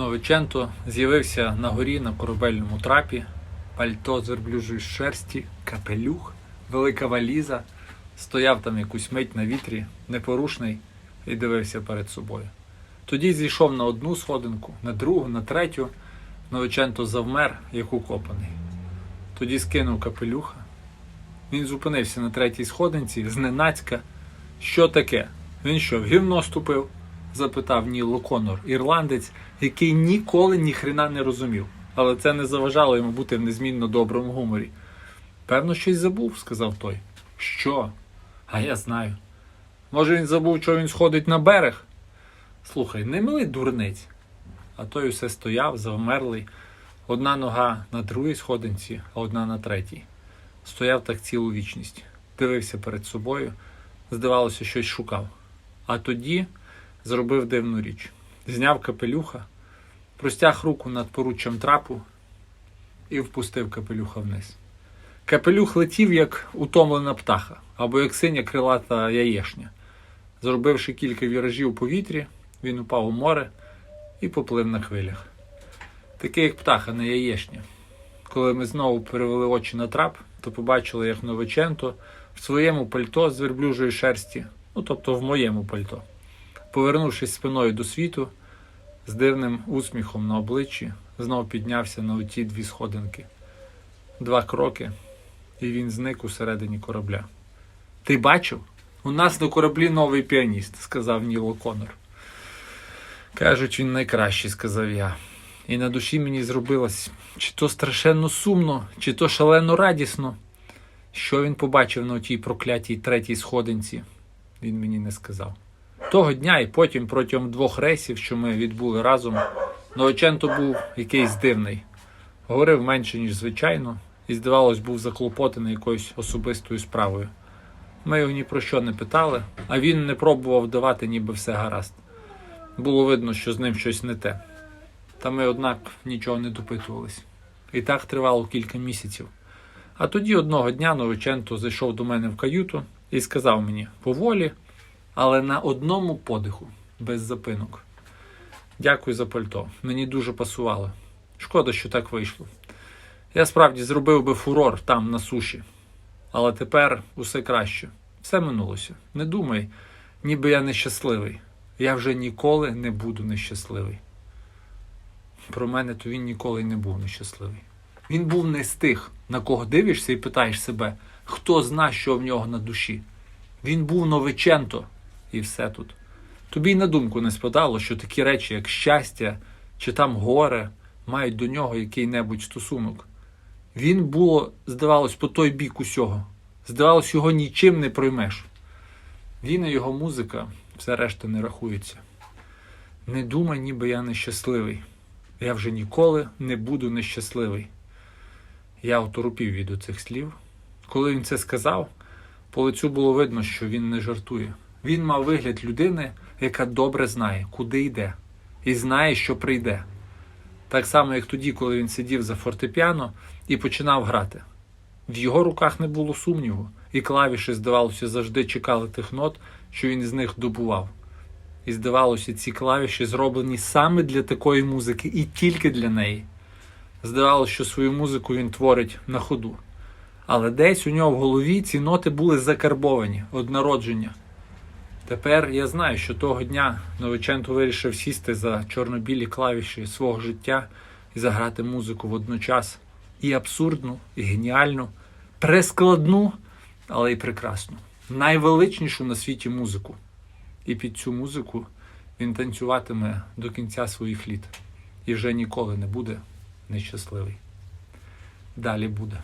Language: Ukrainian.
Новиченто з'явився на горі на корабельному трапі, пальто з верблюжої шерсті, капелюх, велика валіза. Стояв там якусь мить на вітрі, непорушний, і дивився перед собою. Тоді зійшов на одну сходинку, на другу, на третю. Новиченто завмер, як укопаний. Тоді скинув капелюха. Він зупинився на третій сходинці, зненацька. Що таке? Він що, в гівно ступив? Запитав Ніло Конор, ірландець, який ніколи ні хрена не розумів, але це не заважало йому бути в незмінно доброму гуморі. Певно, щось забув, сказав той. Що? А я знаю. Може, він забув, що він сходить на берег? Слухай, не мили дурниць. А той усе стояв, завмерлий. Одна нога на другій сходинці, а одна на третій. Стояв так цілу вічність, дивився перед собою, здавалося, щось шукав. А тоді зробив дивну річ. Зняв капелюха, простяг руку над поруччям трапу і впустив капелюха вниз. Капелюх летів, як утомлена птаха, або як синя крилата яєшня. Зробивши кілька віражів у повітрі, він упав у море і поплив на хвилях. Такий, як птаха на яєшня. Коли ми знову перевели очі на трап, то побачили, як Новиченто в своєму пальто з верблюжої шерсті, ну тобто в моєму пальто, повернувшись спиною до світу, з дивним усміхом на обличчі, знов піднявся на оті дві сходинки. Два кроки, і він зник усередині корабля. Ти бачив? У нас на кораблі новий піаніст, сказав Ніло Конор. Кажуть, він найкращий, сказав я. І на душі мені зробилось чи то страшенно сумно, чи то шалено радісно. Що він побачив на тій проклятій третій сходинці, він мені не сказав. Того дня і потім протягом двох рейсів, що ми відбули разом, Новоченто був якийсь дивний. Говорив менше, ніж звичайно, і, здавалось, був заклопотаний якоюсь особистою справою. Ми його ні про що не питали, а він не пробував давати, ніби все гаразд. Було видно, що з ним щось не те. Та ми, однак, нічого не допитувались. І так тривало кілька місяців. А тоді одного дня Новиченто зайшов до мене в каюту і сказав мені поволі, але на одному подиху, без запинок. Дякую за пальто. Мені дуже пасувало. Шкода, що так вийшло. Я справді зробив би фурор там, на суші. Але тепер усе краще. Все минулося. Не думай, ніби я нещасливий. Я вже ніколи не буду нещасливий. Про мене то він ніколи не був нещасливий. Він був не з тих, на кого дивишся і питаєш себе, хто зна, що в нього на душі. Він був новиченто, і все тут. Тобі й на думку не спадало, що такі речі, як щастя чи там горе, мають до нього який-небудь стосунок. Він було, здавалось, по той бік усього. Здавалось, його нічим не проймеш. Він і його музика, все решта не рахується. Не думай, ніби я нещасливий. Я вже ніколи не буду нещасливий. Я оторопів від оцих слів. Коли він це сказав, по лицю було видно, що він не жартує. Він мав вигляд людини, яка добре знає, куди йде, і знає, що прийде. Так само, як тоді, коли він сидів за фортепіано і починав грати. В його руках не було сумніву, і клавіші, здавалося, завжди чекали тих нот, що він із них добував. І здавалося, ці клавіші зроблені саме для такої музики і тільки для неї. Здавалося, що свою музику він творить на ходу. Але десь у нього в голові ці ноти були закарбовані од народження. Тепер я знаю, що того дня Новиченко вирішив сісти за чорно-білі клавіші свого життя і заграти музику водночас і абсурдну, і геніальну, прескладну, але й прекрасну, найвеличнішу на світі музику. І під цю музику він танцюватиме до кінця своїх літ і вже ніколи не буде нещасливий. Далі буде.